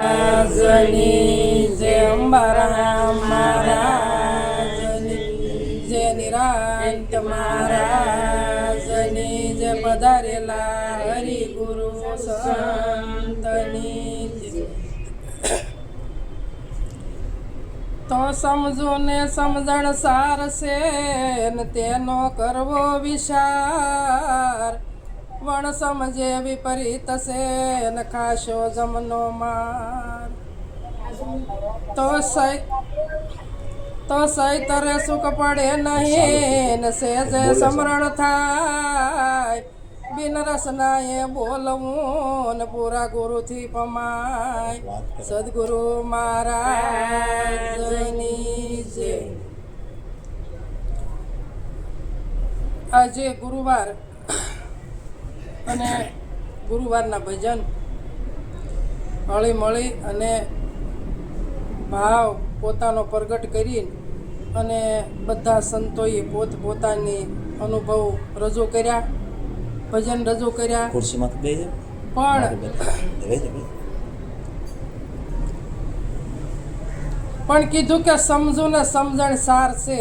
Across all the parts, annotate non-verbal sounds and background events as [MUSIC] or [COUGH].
મહારાજની જય અંબારામ મહારાજની. તો સમજો ને સમજણ સાર છે તેનો કરવો વિચાર વણ સમજે વિપરીત છે. ને ખાશો જમનો માર. તો સૈ તો સૈતરે સુખ પડે નહીં. ને સેજે સમરણ થાય. બિન રસના એ બોલવું ને પૂરા ગુરુથી પમાય. સદગુરુ જય. આજે ગુરુવાર. અને ગુરુવારના ભજન હળી મળી અને ભાવ પોતાનો પ્રગટ કરી અને બધા સંતોએ પોત પોતાની અનુભવ રજૂ કર્યા ભજન રજૂ કર્યા. ખુરશીમાં તો પણ પણ કીધું કે સમજુ ને સમજણ સાર છે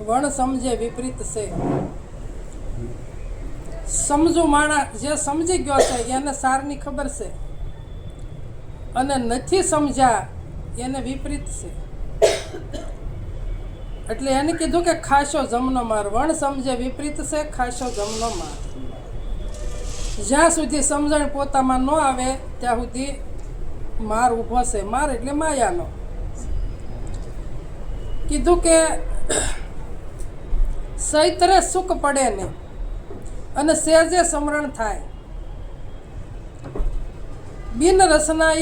વણ સમજે વિપરીત છે. સમજુ માણસ જે સમજી ગયો છે, એને સારની ખબર છે. અને નથી સમજ્યા, એને વિપરીત છે. એટલે એને કીધું કે ખાશો જમનો માર. વણ સમજે વિપરીત છે, ખાશો જમનો માર. જ્યાં સુધી સમજણ પોતામાં ન આવે, ત્યાં સુધી માર ઊભો છે. માર એટલે માયાનો. કીધું કે, [CLEARS THROAT] સૈતરે સુખ પડે નહીં. અને સહેજે સમરણ થાય. બિન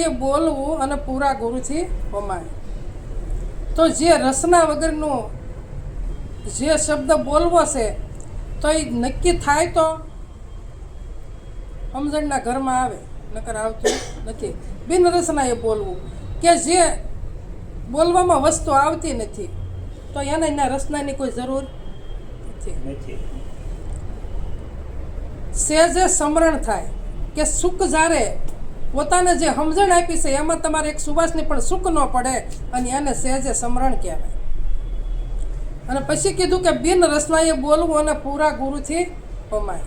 એ બોલવું અને પૂરા ગુરુથી હોમાય. તો જે રસના વગરનું જે શબ્દ બોલવો છે, તો એ નક્કી થાય તો સમજણના ઘરમાં આવે, નકર આવતું નથી. બિન એ બોલવું કે જે બોલવામાં વસ્તુ આવતી નથી, તો એને એના રસનાની કોઈ જરૂર નથી. સહેજે સમરણ થાય કે સુખ જ્યારે પોતાને જે સમજણ આપી છે, એમાં તમારે એક સુવાસની પણ સુખ ન પડે અને એને સહેજે સમરણ કહેવાય. અને પછી કીધું કે બિન રસનાએ બોલવું અને પૂરા ગુરુથી પમાય.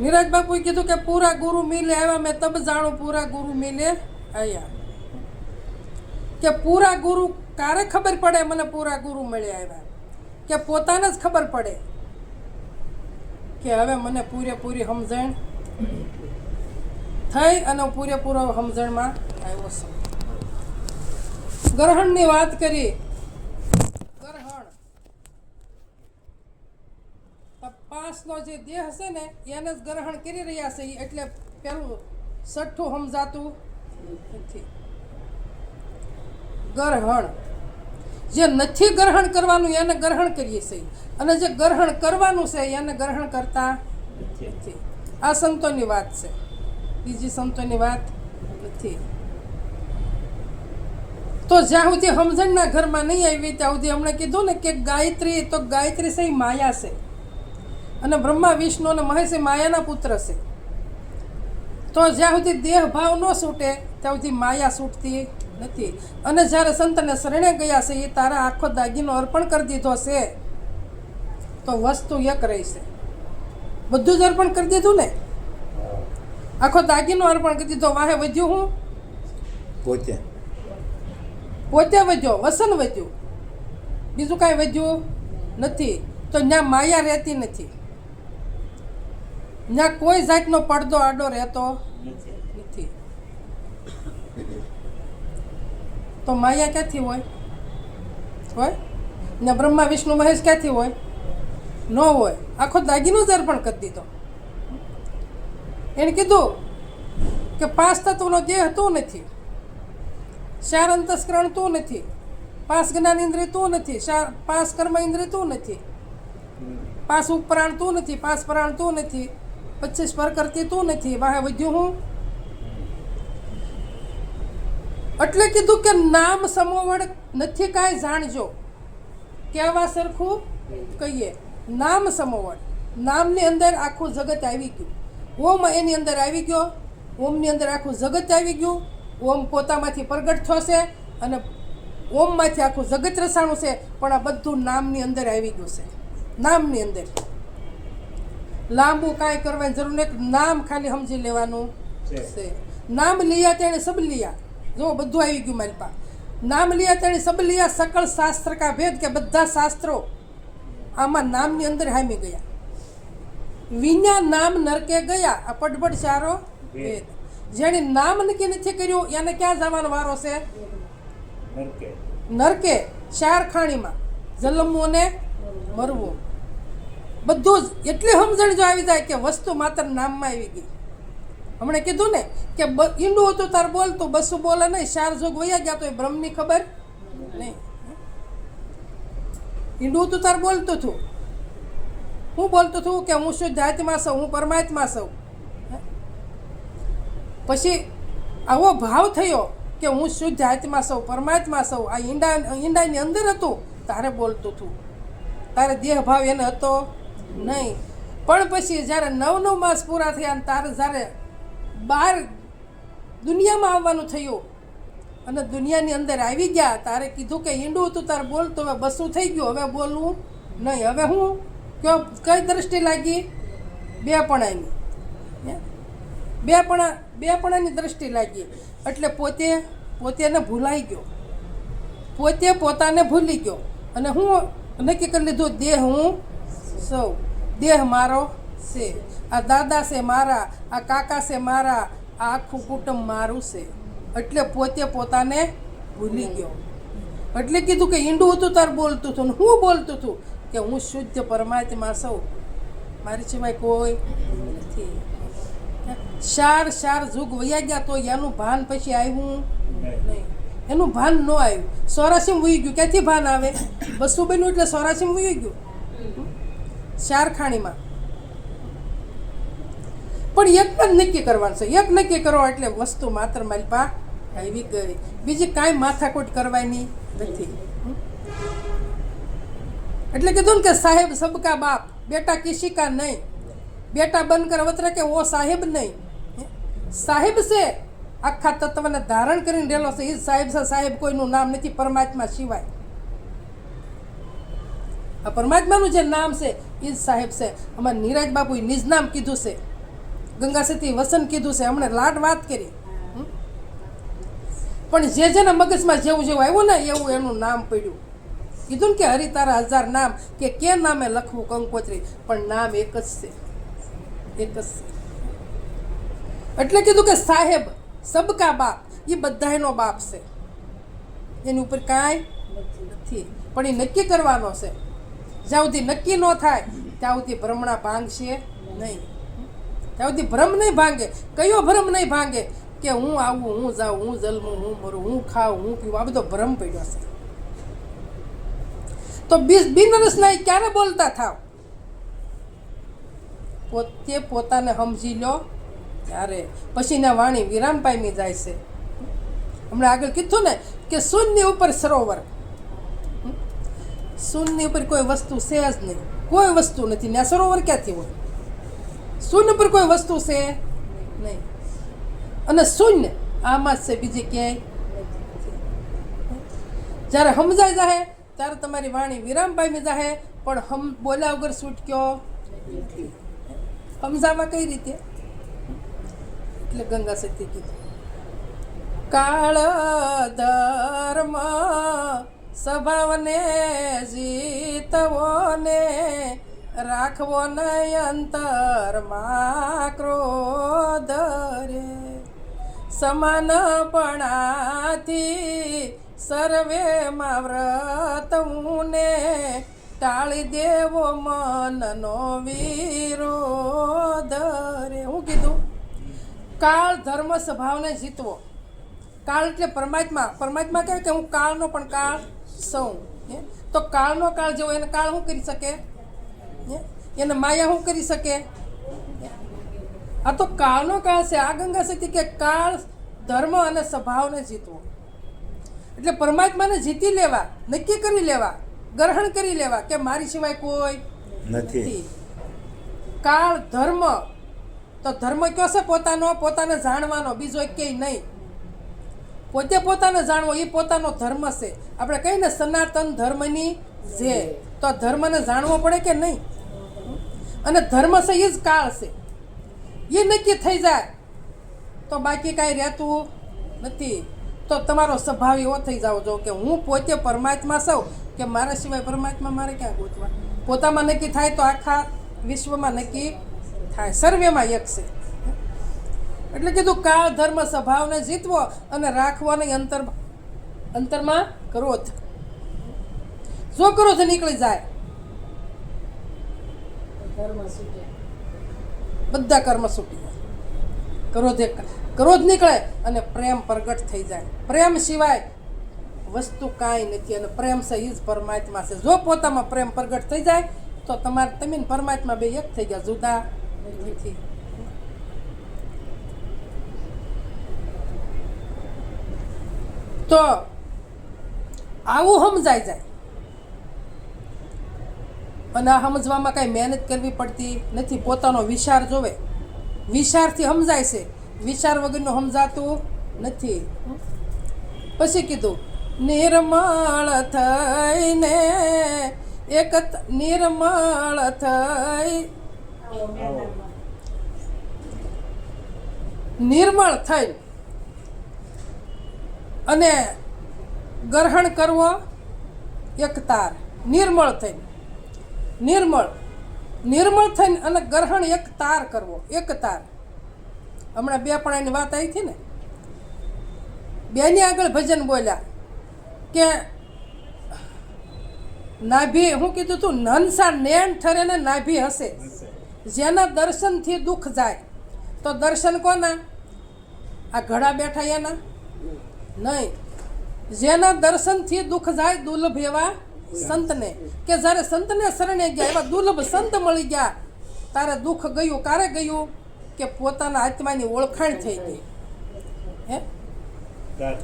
નીરજ બાપુએ કીધું કે પૂરા ગુરુ મિલે આવ્યા, મેં તબ જાણું પૂરા ગુરુ મિલે આવ્યા કે પૂરા ગુરુ કારે ખબર પડે, મને પૂરા ગુરુ મળ્યા આવ્યા. કે પોતાને જ ખબર પડે. કે હવે મને પૂરેપૂરી સમજણ થઈ અને પૂરેપૂરો સમજણમાં આવ્યો છું. ગ્રહણની વાત કરી. ગ્રહણ. તપાસનો જે દેહ છે ને, એને જ ગ્રહણ કરી રહ્યા છે, એટલે પેલું સઠ્ઠું સમજાતું નથી. ગ્રહણ. જે નથી ગ્રહણ કરવાનું, એને ગ્રહણ કરીએ છીએ. અને જે ગ્રહણ કરવાનું છે, એને ગ્રહણ કરતા નથી. આ સંતોની વાત છે. બીજી સંતોની વાત નથી. તો જ્યાં સુધી સમજણના ઘરમાં નહીં આવી, ત્યાં સુધી હમણાં કીધું ને કે ગાયત્રી, તો ગાયત્રી છે માયા છે. અને બ્રહ્મા, વિષ્ણુ અને મહેશ એ માયાના પુત્ર છે. તો જ્યાં સુધી દેહ ભાવ ન છૂટે, ત્યાં સુધી માયા છૂટતી નથી. અને જ્યારે સંતને શરણે ગયા છે એ તારા આખો દાગીનો અર્પણ કરી દીધો છે તો વસ્તુ એક રહેશે બધું જ અર્પણ કરી દીધું ને? આખો દાગીનો અર્પણ કરી દીધો વાહે વધ્યું હું? પોતે. પોતે વધ્યો વસન વધ્યું. બીજું કાંઈ વધ્યું નથી. તો ત્યાં માયા રહેતી નથી. ત્યાં કોઈ જાતનો પડદો આડો રહેતો નથી નથી. તો માયા ક્યાંથી હોય? હોય? ને બ્રહ્મા, વિષ્ણુ, મહેશ ક્યાંથી હોય? ન હોય. આખો દાગીનો જ અર્પણ કરી દીધો. એણે કીધું કે પાંચ તત્વનો દેહ તું નથી. ચાર અંતસ્કરણ તું નથી. પાંચ જ્ઞાન ઇન્દ્રિય તું નથી. ચાર, પાંચ કર્મ ઇન્દ્રિય તું નથી. પાંચ ઉપરાણ તું નથી. પાંચ પરાણ તું નથી. પચીસ કરતી તું નથી. વાહે વધ્યું હું? એટલે કીધું કે નામ સમોવડ નથી કાંઈ જાણજો. કહેવા સરખું? કહીએ. નામ સમોવડ નામની અંદર આખું જગત આવી ગયું. ઓમ એની અંદર આવી ગયો. ઓમની અંદર આખું જગત આવી ગયું. ઓમ પોતામાંથી પ્રગટ થયો છે અને ઓમમાંથી આખું જગત રસાણું છે પણ આ બધું નામની અંદર આવી ગયું છે. નામની અંદર. લાંબુ કાંઈ કરવાની જરૂર નહીં નામ ખાલી સમજી લેવાનું છે. નામ લીયા તેણે સબ લિયા. જો બધું આવી ગયું મારી પાસે. નામ લિયા તેણે સબ લિયા સકળ શાસ્ત્ર કા ભેદ કે બધા શાસ્ત્રો આમાં નામની અંદર હામી ગયા. વિના નામ નરકે ગયા આ પટપટ ચારો ભેદ. જેણે નામ નક્કી નથી કર્યું એને ક્યાં જવાનો વારો છે? નરકે. નરકે ચાર ખાણીમાં જલમવું અને મરવું. બધું જ એટલી સમજણ જો આવી જાય કે વસ્તુ માત્ર નામમાં આવી ગઈ. હમણે કીધું ને કે ઈંડું હતું, તાર બોલતું બસું બોલે નહીં, ચાર જોગ વયા ગયા તો એ બ્રહ્મની ખબર નહીં. ઈંડું હતું, તાર બોલતું હતું હું બોલતું હતું કે હું શુદ્ધ આત્મા છું, હું પરમાત્મા છું. પછી આવો ભાવ થયો કે હું શુદ્ધ જાતમાં છું, પરમાત્મા છું. આ ઈંડા, ઈંડાની અંદર હતું, તારે બોલતું હતું તારે દેહ ભાવ એને હતો નહીં. પણ પછી જ્યારે નવ નવ માસ પૂરા થયા ને તારે જ્યારે બહાર દુનિયામાં આવવાનું થયું. અને દુનિયાની અંદર આવી ગયા. તારે કીધું કે ઈંડું હતું, તારે બોલતું હવે બસું થઈ ગયું. હવે બોલવું નહીં. હવે હું કયો, કઈ દ્રષ્ટિ લાગી? બે પણાની હે? બે પણા બે પણાની દ્રષ્ટિ લાગી. એટલે પોતે, પોતેને ભૂલાઈ ગયો. પોતે પોતાને ભૂલી ગયો. અને હું નક્કી કરી લીધું, દેહ હું સૌ. દેહ મારો છે. આ દાદા છે મારા આ કાકા છે મારા આ આખું કુટુંબ મારું છે. એટલે પોતે પોતાને ભૂલી ગયો. એટલે કીધું કે ઈંડું હતું તાર બોલતું હતું ને હું બોલતું હતું કે હું શુદ્ધ પરમાત્મા સૌ મારી સિવાય કોઈ નથી. ચાર ચાર જુગ વયા ગયા તો એનું ભાન પછી આવ્યું નહીં. એનું ભાન ન આવ્યું. સોરાસીમ વહી ગયું. ક્યાંથી ભાન આવે? બસો બન્યું એટલે સોરાસીમ વહી ગયું? ચાર ખાણીમાં પણ એક જ નક્કી કરવાનું છે. એક નક્કી કરો એટલે વસ્તુ માત્ર મારી પા આવી ગઈ. બીજી કાંઈ માથાકૂટ કરવાની નથી. એટલે કીધું ને કે સાહેબ સબકા બાપ, બેટા કિશિકા નહીં. બેટા બન કર વતરે કે ઓ સાહેબ નહીં. સાહેબ છે. આખા તત્વને ધારણ કરીને રહેલો છે. એ સાહેબ છે. સાહેબ કોઈનું નામ નથી પરમાત્મા સિવાય. આ પરમાત્માનું જે નામ છે એ સાહેબ છે. અમારે નીરજ બાપુએ નિજ નામ કીધું છે. ગંગા સતી વસન કીધું છે, હમણે લાડ વાત કરી? પણ જે જેના મગજમાં જેવું જેવું આવ્યું ને, એવું એનું નામ પડ્યું. કીધું ને કે હરિતારા હજાર નામ, કે કે નામે લખવું કંકોત્રી, પણ નામ એક જ છે. એક જ છે. એટલે કીધું કે સાહેબ, સબકા બાપ એ બધાયનો બાપ છે. એની ઉપર કાંઈ નથી. પણ એ નક્કી કરવાનો છે. જ્યાં સુધી નક્કી ન થાય, ત્યાં સુધી ભ્રમણા ભાંગશે નહીં. ત્યાં સુધી ભ્રમ નહીં ભાંગે. કયો ભ્રમ નહીં ભાંગે? કે હું આવું, હું જાઉં, હું જલમું, હું મરું, હું ખાઉં, હું પીવું આ બધો ભ્રમ પડ્યો છે. તો બિનરસના ક્યારે બોલતા થાવ? પોતે પોતાને સમજી લો ત્યારે. પછી ના વાણી વિરામ પામી જાય છે. હમણાં આગળ કીધું ને કે શૂન્ય ઉપર સરોવર? શૂન્ય ઉપર કોઈ વસ્તુ છે જ નહીં. કોઈ વસ્તુ નથી. ને આ સરોવર ક્યાંથી હોય? શૂન્ય પર કોઈ વસ્તુ છે? નહીં. અને શૂન્ય, આમાં જ છે, બીજી ક્યાંય જ્યારે સમજાઈ જાહે, ત્યારે તમારી વાણી વિરામ પામી જાહે, પણ હમ બોલ્યા વગર છૂટક્યો સમજાવવા કઈ રીતે? એટલે ગંગા સતી કીધું. કાળ ધર્મ સ્વભાવને જીતવો ને રાખવો નહીં અંતરમાં ક્રોધ રે. સમાનપણાથી સર્વેમાં વ્રત ને ટાળી દેવો મનનો વિરોધ રે. હું કીધું, કાળ ધર્મ સ્વભાવને જીતવો. કાળ એટલે પરમાત્મા. પરમાત્મા કહે કે હું કાળનો પણ કાળ સૌ? તો કાળનો કાળ જેવો એને કાળ શું કરી શકે? એને માયા શું કરી શકે? આ તો કાળનો કાળ છે. આ ગંગા સતી કે કાળ ધર્મ અને સ્વભાવને જીતવો. એટલે પરમાત્માને જીતી લેવા નક્કી કરી લેવા ગ્રહણ કરી લેવા કે મારી સિવાય કોઈ નથી. નથી. કાળ ધર્મ તો ધર્મ કયો છે? પોતાનો પોતાને જાણવાનો બીજો કે નહીં. પોતે પોતાને જાણવો એ પોતાનો ધર્મ છે. આપણે કહીને સનાતન ધર્મની જે તો ધર્મને જાણવો પડે કે નહીં? અને ધર્મ એ જ કાળ છે. એ નક્કી થઈ જાય. તો બાકી કાંઈ રહેતું નથી. તો તમારો સ્વભાવ એવો થઈ જાવ. જો કે હું પોતે પરમાત્મા સૌ કે મારા સિવાય પરમાત્મા મારે ક્યાં ગોતવા? પોતામાં નક્કી થાય તો આખા વિશ્વમાં નક્કી થાય. સર્વેમાં એક છે. એટલે કીધું કાળ, ધર્મ, સ્વભાવને જીતવો અને રાખવો નહીં અંતર અંતરમાં ક્રોધ. જો ક્રોધ નીકળી જાય બધા કર્મ છૂટી જાય. ક્રોધ ક્રોધ નીકળે અને પ્રેમ પ્રગટ થઈ જાય. પ્રેમ સિવાય વસ્તુ કાંઈ નથી અને પ્રેમ છે એ જ પરમાત્મા છે. જો પોતામાં પ્રેમ પ્રગટ થઈ જાય, તો તમારે તમે પરમાત્મા બે એક થઈ ગયા. જુદા નથી. તો આવું સમજાય જાય. અને આ સમજવામાં કાંઈ મહેનત કરવી પડતી નથી, પોતાનો વિચાર જોવે. વિચારથી સમજાય છે. વિચાર વગરનું સમજાતું નથી. પછી કીધું, નિર્મળ થઈને એક નિર્મળ થઈ. નિર્મળ થઈ. અને ગ્રહણ કરવો એકતાર નિર્મળ થઈ. નિર્મળ. નિર્મળ થઈને અને ગ્રહણ એક તાર કરવો. એક તાર. હમણાં બે પણાની વાત આવી હતી ને બેની આગળ ભજન બોલ્યા કે, નાભી, હું કીધું તું, નનસા નેણ ઠરે ને નાભી હશે. જેના દર્શનથી દુઃખ જાય, તો દર્શન કોના? આ ઘડા બેઠા એના? નહીં. જેના દર્શનથી દુઃખ જાય, દુર્લભ એવા સંતને. કે જ્યારે સંતને શરણે ગયા, એવા દુર્લભ સંત મળી ગયા, તારે દુઃખ ગયું ક્યારે ગયું કે પોતાના આત્માની ઓળખાણ થઈ ગઈ? હે?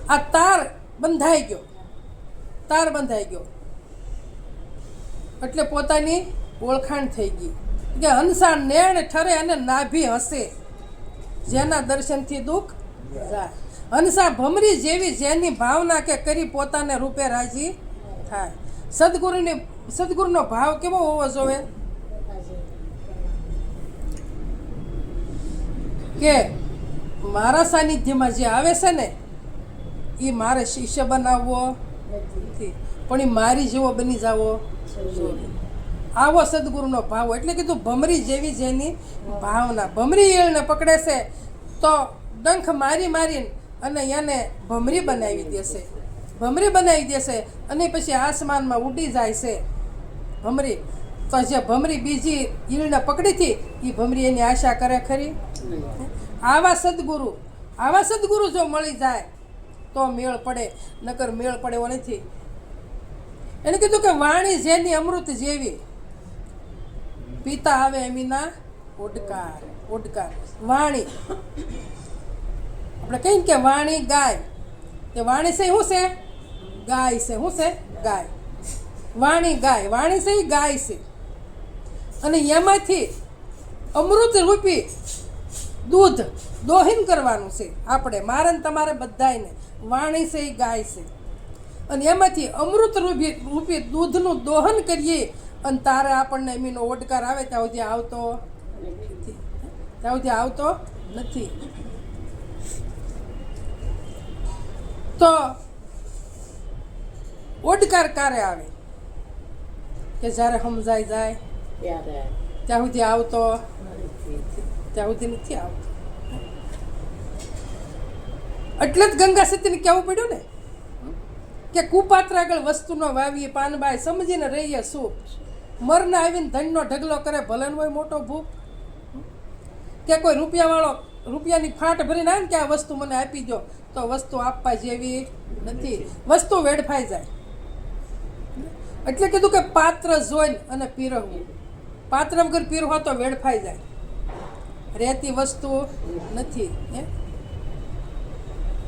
આ તાર બંધાઈ ગયો. તાર બંધાઈ ગયો. એટલે પોતાની ઓળખાણ થઈ ગઈ. કે હંસા નેણ ઠરે અને નાભી હશે જેના દર્શનથી દુઃખ જાય. હંસા ભમરી જેવી જેની ભાવના કે કરી પોતાને રૂપે રાજી થાય. સદગુરુની સદગુરુનો ભાવ કેવો હોવો જોઈએ? કે મારા સાનિધ્યમાં જે આવે છે ને, એ મારે શિષ્ય બનાવવો પણ એ મારી જેવો બની જાવો આવો સદગુરુનો ભાવ એટલે કીધું, ભમરી જેવી જેની ભાવના. ભમરી એળને પકડે છે, તો ડંખ મારી મારીને અને એને ભમરી બનાવી દેશે. ભમરી બનાવી દેશે અને પછી આસમાનમાં ઉડી જાય છે. ભમરી, તો જે ભમરી બીજી ઈળને પકડી હતી એ ભમરી એની આશા કરે ખરી? આવા સદગુરુ આવા સદગુરુ જો મળી જાય, તો મેળ પડે, નકર મેળ પડે એવો નથી. એને કીધું કે વાણી જેની અમૃત જેવી. પિતા આવે એમીના ઓડકાર ઓડકાર વાણી. આપણે કહીએ કે વાણી ગાય. કે વાણી છે શું છે ગાય છે શું છે ગાય. વાણી ગાય. વાણી છે ગાય છે અને એમાંથી અમૃત રૂપી દૂધ દોહિન કરવાનું છે. આપણે મારે તમારે બધાયને વાણી છે ગાય છે અને એમાંથી અમૃત રૂપી રૂપી દૂધનું દોહન કરીએ અને તારે આપણને એમીનો ઓડકાર આવે ત્યાં સુધી આવતો ત્યાં સુધી આવતો નથી. તો ઓડકાર ક્યારે આવે? કે જ્યારે સમજાઈ જાય ત્યારે. ત્યાં સુધી આવતો? ત્યાં સુધી નથી આવતો. એટલે જ ગંગા સતીને કહેવું પડ્યું ને કે કુપાત્ર આગળ વસ્તુનો વાવીએ પાનબાઈ સમજીને રહીએ સુખ મરને આવીને ધનનો ઢગલો કરે ભલે હોય મોટો ભૂખ કે કોઈ રૂપિયાવાળો રૂપિયાની ફાટ ભરીને આવે ને કે આ વસ્તુ મને આપી દો તો વસ્તુ આપવા જેવી નથી. વસ્તુ વેડફાઈ જાય. એટલે કીધું કે પાત્ર જોઈને અને પીરવવું. પાત્ર વગર પીરવો તો વેડફાઈ જાય. રહેતી વસ્તુ નથી, હે?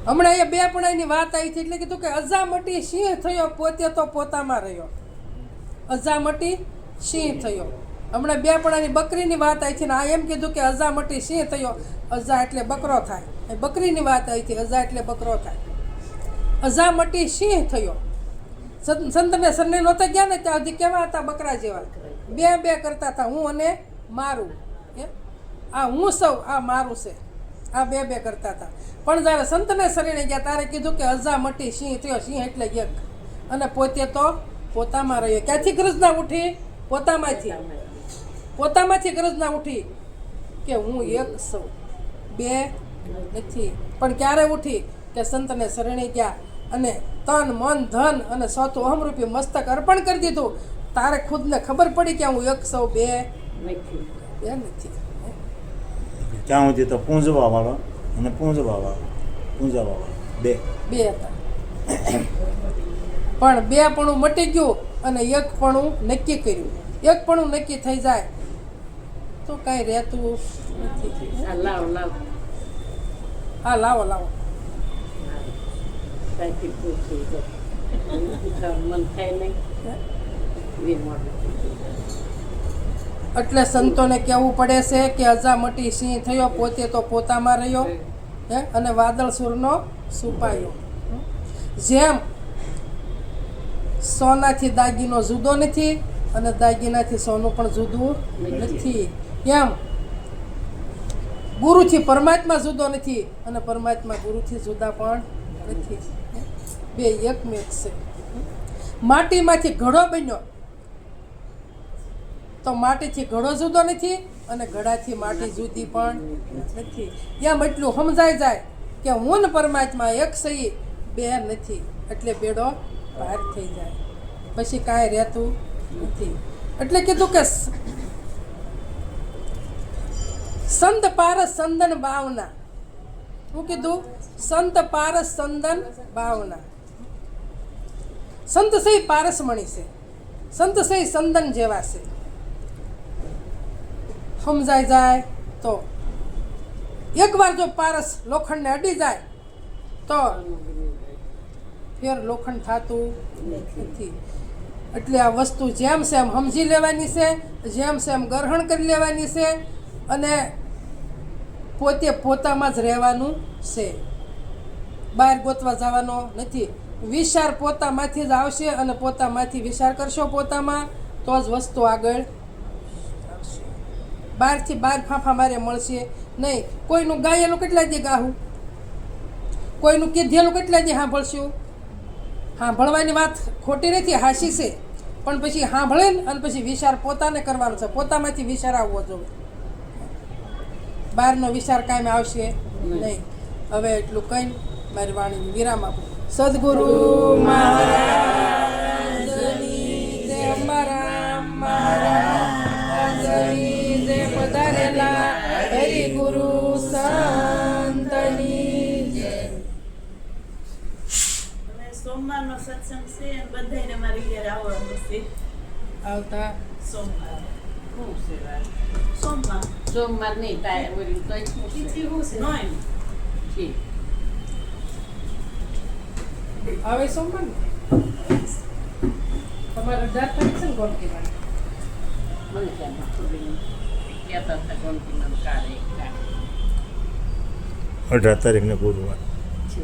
હમણાં એ બે પણાની વાત આવી હતી એટલે કીધું કે અજામટી સિંહ થયો, પોતે તો પોતામાં રહ્યો. અજામટી સિંહ થયો. હમણાં બે પણાની બકરીની વાત આવી છે ને, આ એમ કીધું કે અઝા મટી સિંહ થયો. અઝા એટલે બકરો થાય. એ બકરીની વાત આવી હતી અઝા એટલે બકરો થાય. અઝા મટી સિંહ થયો. સંત- સંતને સરને નહોતા ગયા ને, ત્યાં સુધી કેવા હતા બકરા જેવા? બે બે કરતા હતા, હું અને મારું? આ હું સૌ, આ મારું છે. આ બે બે કરતા હતા. પણ જ્યારે સંતને શરીરે ગયા, ત્યારે કીધું કે અઝા મટી સિંહ થયો, સિંહ એટલે એક. અને પોતે તો પોતામાં રહ્યો. ક્યાંથી ગરજના ઉઠી? પોતામાંથી. પોતામાંથી ગરજના ઉઠી કે હું એક સૌ. બે નથી. પણ ક્યારે ઉઠી કે સંતને શરણે ગયા અને તન મન ધન અને સૌતું અહમરૂપી મસ્તક અર્પણ કરી દીધું. તારે ખુદને ખબર પડી કે હું એક સૌ બે નથી. બે નથી. ત્યાં સુધી તો પૂંજવા વાળો અને પૂંજવા વાળો. પૂંજવા વાળો. બે. બે હતા. પણ બે પણું મટી ગયું અને એક પણું નક્કી કર્યું. એક પણું નક્કી થઈ જાય તો કાંઈ રહેતું નથી. લાવો લાવ. હા લાવો લાવો. ત્યાંથી પૂછી તો મન થાય નહીં. એટલે સંતોને કહેવું પડે છે કે અજામટી સિંહ થયો પોતે તો પોતામાં રહ્યો હે? અને વાદળ સૂરનો સુપાયો જેમ સોનાથી દાગીનો જુદો નથી અને દાગીનાથી સોનું પણ જુદું નથી. એમ. ગુરુથી પરમાત્મા જુદો નથી અને પરમાત્મા ગુરુથી જુદા પણ નથી. બે એકમેક છે. માટીમાંથી ઘડો બન્યો. તો માટીથી ઘડો જુદો નથી અને ઘડાથી માટી જુદી પણ નથી. એમ એટલું સમજાઈ જાય કે હું ને પરમાત્મા એક સહી, બે નથી. એટલે બેડો પાર થઈ જાય. પછી કાંઈ રહેતું નથી. એટલે કીધું કે સંત પારસ સંદન ભાવના. શું કીધું, સંત પારસ સંદન ભાવના. સંત સહી પારસમણી છે. સંત સહી સંદન જેવા છે. સમજાઈ જાય તો. એકવાર જો પારસ લોખંડને અડી જાય, તો ફેર લોખંડ થતું નથી. એટલે આ વસ્તુ જેમ એમ સમજી લેવાની છે, જેમ છે એમ ગ્રહણ કરી લેવાની છે અને પોતે પોતામાં જ રહેવાનું છે. બહાર ગોતવા જવાનો નથી. વિચાર પોતામાંથી જ આવશે અને પોતામાંથી વિચાર કરશો પોતામાં, તો જ વસ્તુ આગળ બહારથી બહાર ફાંફા મારે મળશે નહીં. કોઈનું ગાયેલું કેટલા દે ગાહું? કોઈનું કીધેલું કેટલા દે સાંભળશું સાંભળવાની વાત ખોટી નથી, હાસી છે. પણ પછી સાંભળે અને પછી વિચાર પોતાને કરવાનો છે. પોતામાંથી વિચાર આવવો જોઈએ. બહારનો વિચાર કાંઈ આવશે નહીં હવે એટલું કઈ મારી વાણીને વિરામ આપું સદગુરુ પધારેલા હરિ ગુરુ સંતની સોમવારનો સત્સંગ છે બધાને મારી ઘેર આવવાનું છે આવતા સોમવાર હવે સોમવાર તમારે અઢાર તારીખ છે ને મને ક્યાં. કહેતા હતા કાઢે, કાઢે. અઢાર તારીખને ગુરુવાર છે.